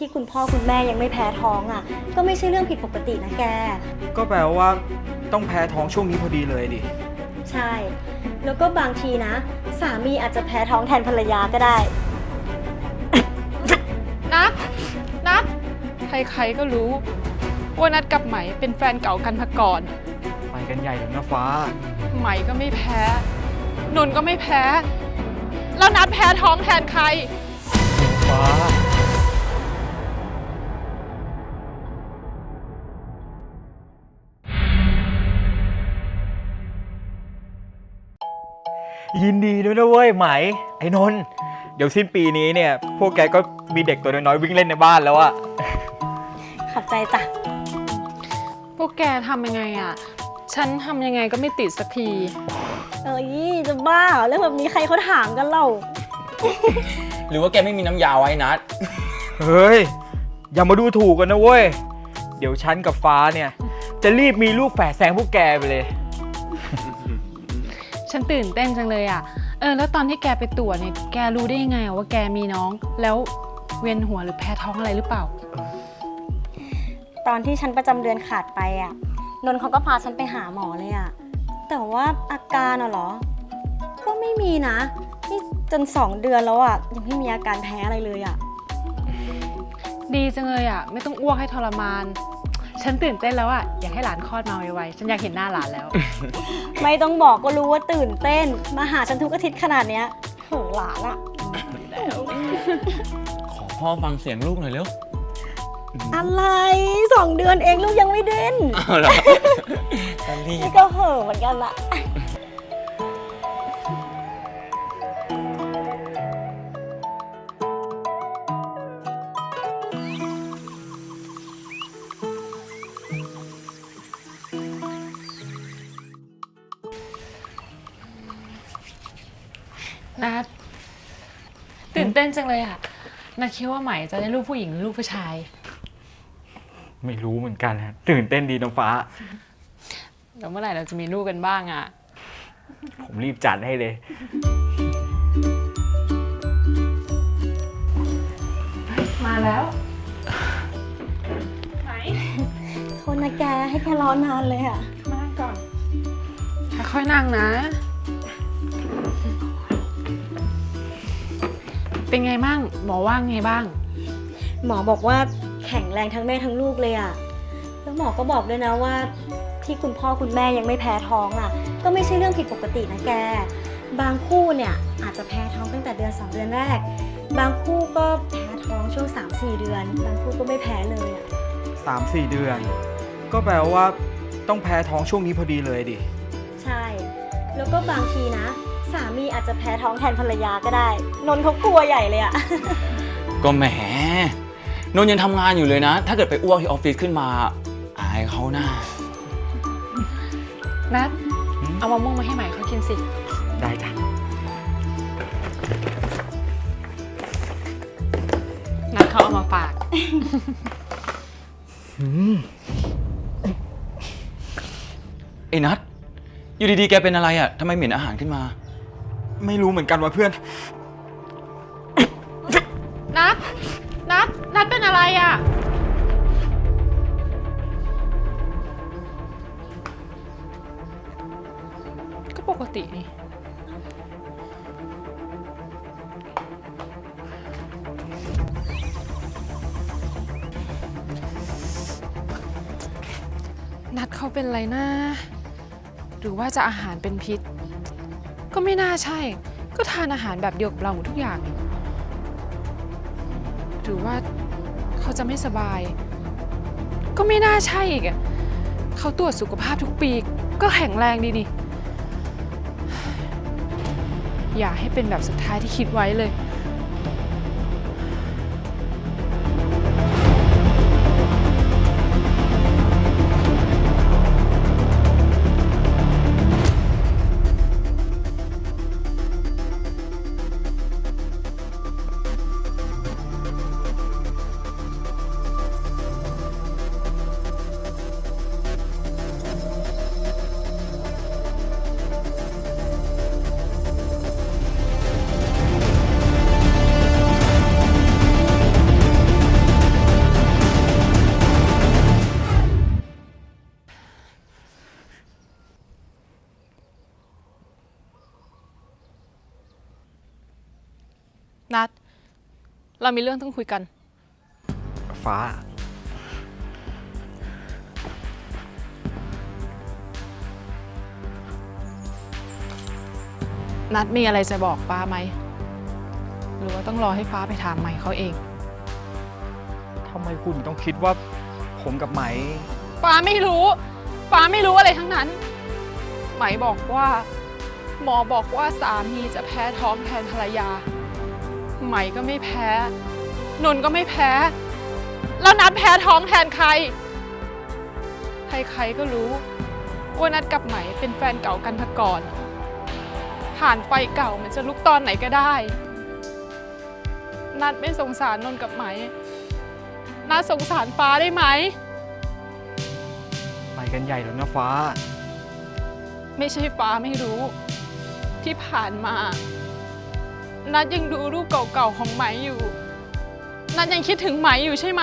ที่คุณพ่อคุณแม่ยังไม่แพ้ท้องอะ ก็ไม่ใช่เรื่องผิดปกตินะแก ก็แปลว่าต้องแพ้ท้องช่วงนี้พอดีเลยดิ ใช่ แล้วก็บางทีนะ สามีอาจจะแพ้ท้องแทนภรรยาก็ได้ นัดนัดใครๆก็รู้ ว่านัดกับไหมเป็นแฟนเก่ากันมาก่อน ไปกันใหญ่แล้วนะฟ้า ไหมก็ไม่แพ้ นนก็ไม่แพ้ แล้วนัดแพ้ท้องแทนใคร ฟ้า ยินดีด้วยนะเว้ยไหมไอ้นนท์เดี๋ยวสิ้นปีนี้เนี่ย พวกแกก็มีเด็กตัวน้อยๆวิ่งเล่นในบ้านแล้วอะขอบใจจ้ะ พวกแกทำยังไงอะฉันทำยังไงก็ไม่ติดสักที เอ้ยจะบ้าเหรอเรื่องแบบนี้ใครเขาถามกันเล่าหรือว่าแกไม่มีน้ำยาไว้นัด เฮ้ย อย่ามาดูถูกกันนะเว้ย เดี๋ยวฉันกับฟ้าเนี่ย จะรีบมีลูกแฝดแซงพวกแกไปเลย ฉันตื่นเต้นจังเลยอะเออ แล้วตอนที่แกไปตรวจเนี่ย แกรู้ได้ยังไงอะว่าแกมีน้อง แล้วเวียนหัวหรือแพ้ท้องอะไรหรือเปล่า ตอนที่ฉันประจำเดือนขาดไปอะนนท์เขาก็พาฉันไปหาหมอเลยอะ แต่ว่าอาการอะเหรอ ก็ไม่มีนะ นี่จนสองเดือนแล้วอะ ยังไม่มีอาการแพ้อะไรเลยอะ ดีจังเลยอะไม่ต้องอ้วกให้ทรมาน ฉันตื่นเต้นแล้วอะอยากให้หลานคลอดมาไวๆ ฉันอยากเห็นหน้าหลานแล้ว ไม่ต้องบอกก็รู้ว่าตื่นเต้น มาหาฉันทุกอาทิตย์ขนาดเนี้ยโหหลานอะขอพ่อฟังเสียงลูกหน่อยเร็วอะไรสองเดือนเองลูกยังไม่เด่นเอาละตอนรีบ นี่ก็เห่อะเหมือนกันละ นัดตื่นเต้นจังเลยอะนัดคิดว่าใหม่จะได้ลูกผู้หญิงหรือลูกผู้ชาย ไม่รู้เหมือนกันฮะตื่นเต้นดีน้องฟ้า แล้วเมื่อไหร่เราจะมีลูกกันบ้างอะผมรีบจัดให้เลย มาแล้วไหนโทษนะแกให้แกรอนานเลยอะมานั่งก่อนค่อยๆนั่งนะ เป็นไงบ้างหมอว่าไงบ้าง หมอบอกว่าแข็งแรงทั้งแม่ทั้งลูกเลยอะแล้วหมอก็บอกด้วยนะว่า ที่คุณพ่อคุณแม่ยังไม่แพ้ท้องอะก็ไม่ใช่เรื่องผิดปกตินะแก บางคู่เนี่ยอาจจะแพ้ท้องตั้งแต่เดือน2เดือนแรก บางคู่ก็แพ้ท้องช่วง 3-4 เดือน บางคู่ก็ไม่แพ้เลยอะ3-4เดือน ก็แปลว่าต้องแพ้ท้องช่วงนี้พอดีเลยดิ ใช่ แล้วก็บางทีนะ สามีอาจจะแพ้ท้องแทนภรรยาก็ได้ นนท์เขากลัวใหญ่เลยอะ ก็แหมนนท์ยังทำงานอยู่เลยนะ ถ้าเกิดไปอ้วกที่ออฟฟิศขึ้นมา อายเขาหน้า นัดหืมเอามะม่วงมาให้ใหม่เขากินสิ ได้จ้ะ นัดเขาเอามาฝากเอ้ยนัดอยู่ดีๆ แกเป็นอะไรอะทำไมเหม็นอาหารขึ้นมา ไม่รู้เหมือนกันว่าเพื่อน นัดนัดนัดเป็นอะไรอะ่ะ ก็ปกตินี่ นัดเขาเป็นอะไรนะ หรือว่าจะอาหารเป็นพิษ ก็ไม่น่าใช่ ก็ทานอาหารแบบเดียวกับเราหมดทุกอย่างนี่หรือว่าเขาจะไม่สบาย ก็ไม่น่าใช่อีกอะเขาตรวจสุขภาพทุกปี ก็แข็งแรงดีนี่ อย่าให้เป็นแบบสุดท้ายที่คิดไว้เลย นัดเรามีเรื่องต้องคุยกัน ฟ้า นัดมีอะไรจะบอกป้าไหม หรือว่าต้องรอให้ฟ้าไปถามใหม่เขาเอง ทำไมคุณต้องคิดว่าผมกับไหม ฟ้าไม่รู้ฟ้าไม่รู้อะไรทั้งนั้น ไหมบอกว่า หมอบอกว่าสามีจะแพ้ท้องแทนภรรยา ไหมก็ไม่แพ้ นนท์ก็ไม่แพ้ แล้วนัดแพ้ท้องแทนใคร ใครๆก็รู้ ว่านัดกับไหมเป็นแฟนเก่ากันมาก่อน ผ่านไฟเก่ามันจะลุกตอนไหนก็ได้ นัดไม่สงสารนนท์กับไหมนัดสงสารฟ้าได้ไหม ไปกันใหญ่แล้วนะฟ้า ไม่ใช่ฟ้าไม่รู้ ที่ผ่านมา นัดยังดูรูปเก่าๆของไหมอยู่ นัดยังคิดถึงไหมอยู่ใช่ไหม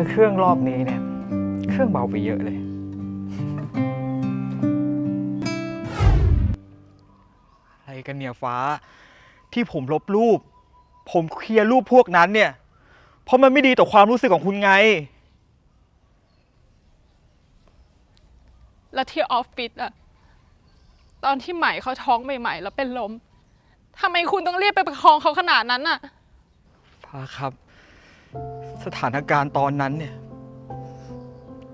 คลียร์เครื่องรอบนี้เนี่ย เครื่องเบาไปเยอะเลย อะไรกันเนี่ยฟ้า ที่ผมลบรูป ผมเคลียร์รูปพวกนั้นเนี่ย เพราะมันไม่ดีต่อความรู้สึกของคุณไง แล้วที่ออฟฟิศอะตอนที่ไหมเขาท้องใหม่ๆ แล้วเป็นลมทำไมคุณต้องเรียกไปประคองเขาขนาดนั้นอะฟ้าครับ สถานการณ์ตอนนั้นเนี่ย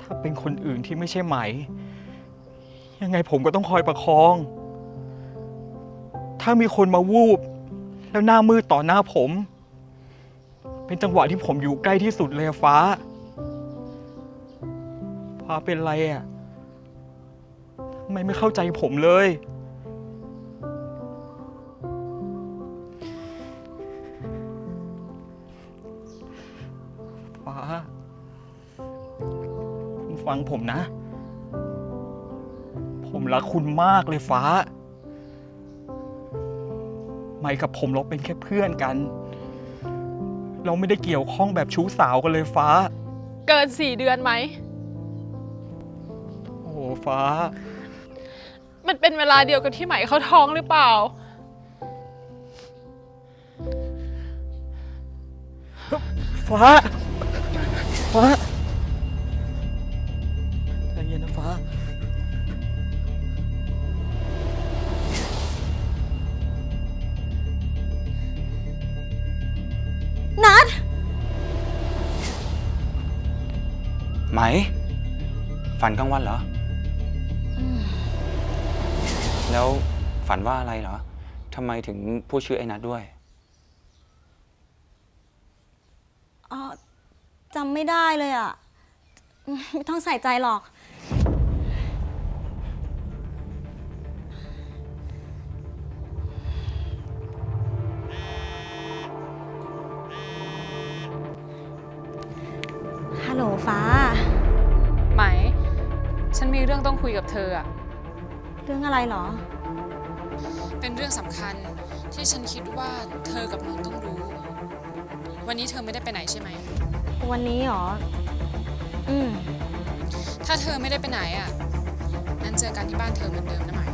ถ้าเป็นคนอื่นที่ไม่ใช่ไหม ยังไงผมก็ต้องคอยประคอง ถ้ามีคนมาวูบ แล้วหน้ามืดต่อหน้าผม เป็นจังหวะที่ผมอยู่ใกล้ที่สุดเลยฟ้า ฟ้าเป็นไรอะทำไมไม่เข้าใจผมเลย ฟังผมนะ ผมรักคุณมากเลยฟ้า ไม่กับผมเราเป็นแค่เพื่อนกัน เราไม่ได้เกี่ยวข้องแบบชู้สาวกันเลยฟ้า เกินสี่เดือนไหม โอ้โหฟ้า มันเป็นเวลาเดียวกับที่ไหมเขาท้องหรือเปล่า ฟ้า ฟ้า ไหม ฝันกลางวันเหรอ แล้วฝันว่าอะไรเหรอทำไมถึงพูดชื่อไอ้นัทด้วย อ๋อจำไม่ได้เลยอะ ไม่ต้องใส่ใจหรอก ฮัลโหลฟ้า เรื่องต้องคุยกับเธออะเรื่องอะไรเหรอ เป็นเรื่องสำคัญที่ฉันคิดว่าเธอกับนนท์ต้องรู้ วันนี้เธอไม่ได้ไปไหนใช่ไหม วันนี้เหรอ อืม ถ้าเธอไม่ได้ไปไหนอะงั้นเจอกันที่บ้านเธอเหมือนเดิมนะไหมอ๋อ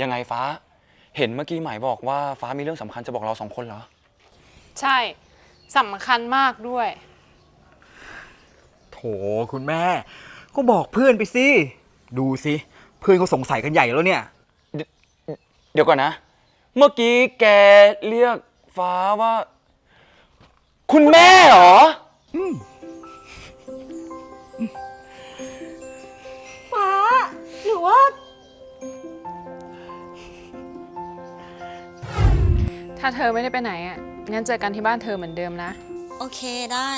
ยังไงฟ้า เห็นเมื่อกี้หมายบอกว่าฟ้ามีเรื่องสำคัญจะบอกเราสองคนเหรอ ใช่สำคัญมากด้วย โถคุณแม่ ก็บอกเพื่อนไปสิ ดูสิ เพื่อนเขาสงสัยกันใหญ่แล้วเนี่ย เดี๋ยวก่อนนะ เมื่อกี้แกเรียกฟ้าว่า คุณแม่เหรอ ถ้าเธอไม่ได้ไปไหนอะ งั้นเจอกันที่บ้านเธอเหมือนเดิมนะ โอเคได้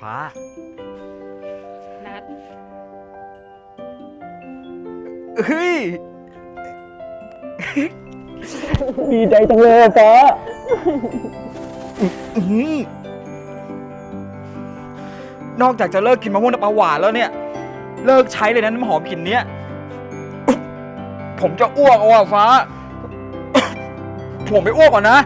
ฟ้า นัด เฮ้ย ดีใจจังเลยอะฟ้า อื้อหือนอกจากจะเลิกกินมะม่วงน้ำปลาหวานแล้วเนี่ย เลิกใช้เลยนะน้ำหอมกลิ่นเนี้ย ผมจะอ้วกเอาอะฟ้า ผมไปอ้วกก่อนนะ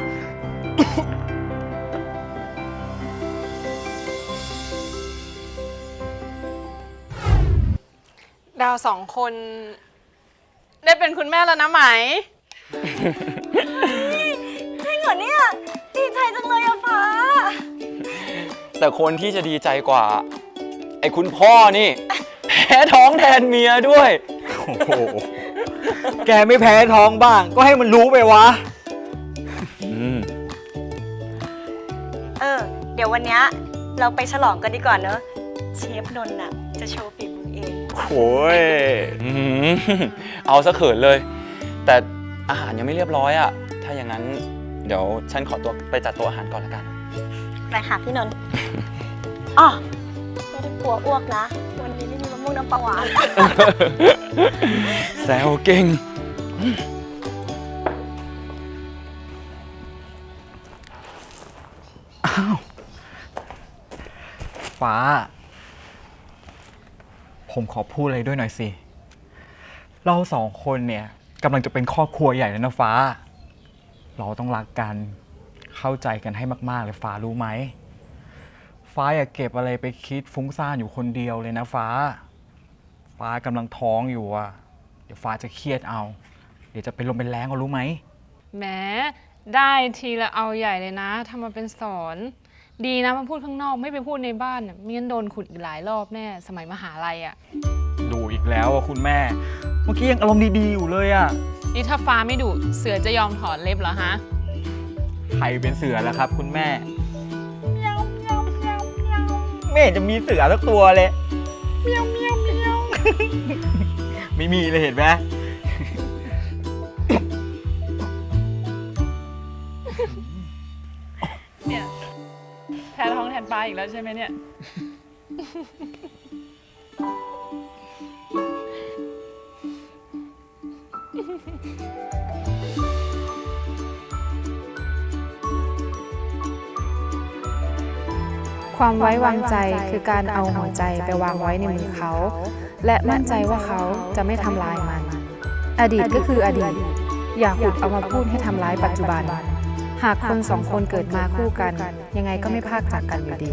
ดาวสองคน ได้เป็นคุณแม่แล้วนะไหม จริงเหรอเนี่ยดีใจจังเลยอะฟ้า แต่คนที่จะดีใจกว่า ไอ้คุณพ่อนี่ แพ้ท้องแทนเมียด้วย โอ้โห แกไม่แพ้ท้องบ้าง ก็ให้มันรู้ไปวะ อืม เออ เดี๋ยววันเนี้ยเราไปฉลองกันดีกว่าเนอะ เชฟนนท์น่ะ จะโชว์ฝีมือเอง โอ้ยอื้อหือเอาซะเขินเลย แต่อาหารยังไม่เรียบร้อยอะถ้าอย่างนั้น เดี๋ยวฉันขอตัวไปจัดโต๊ะอาหารก่อนละกัน ไปค่ะพี่นนท์อ๋อไม่ได้กลัวอ้วกนะ วันนี้ ไม่มีมะม่วงน้ำปลาหวานแซวเก่งฟ้า ผมขอพูดอะไรด้วยหน่อยสิ เราสองคนเนี่ยกำลังจะเป็นครอบครัวใหญ่แล้วนะฟ้า เราต้องรักกัน เข้าใจกันให้มาก ๆ เลยฟ้ารู้ไหม ฟ้าอย่าเก็บอะไรไปคิดฟุ้งซ่านอยู่คนเดียวเลยนะฟ้า ฟ้ากำลังท้องอยู่อะ เดี๋ยวฟ้าจะเครียดเอา เดี๋ยวจะเป็นลมเป็นแรงเอารู้ไหม แหม้ได้ทีละเอาใหญ่เลยนะทำมาเป็นสอน ดีนะมาพูดข้างนอกไม่ไปพูดในบ้านน่ะไม่งั้นโดนขุดอีกหลายรอบแน่ สมัยมหาลัยอะดูอีกแล้วอะคุณแม่ เมื่อกี้ยังอารมณ์ดีๆอยู่เลยอะ นี่ถ้าฟ้าไม่ดุเสือจะยอมถอนเล็บเหรอฮะ ใครเป็นเสือแล้วครับ คุณแม่ ไม่เห็นจะมีเสือสักตัวเลย เมียวเมียวเมียวไม่มีเลยเห็นไหมเนี่ยแพ้ท้องแทนปลาอีกแล้วใช่ไหมเนี่ย ความไว้วางใจคือการเอาหัวใจไปวางไว้ในมือเขา และมั่นใจว่าเขาจะไม่ทำร้ายมัน อดีตก็คืออดีต อย่าหุดเอามาพูดให้ทำร้ายปัจจุบัน หากคนสองคนเกิดมาคู่กัน ยังไงก็ไม่พรากจากกันอยู่ดี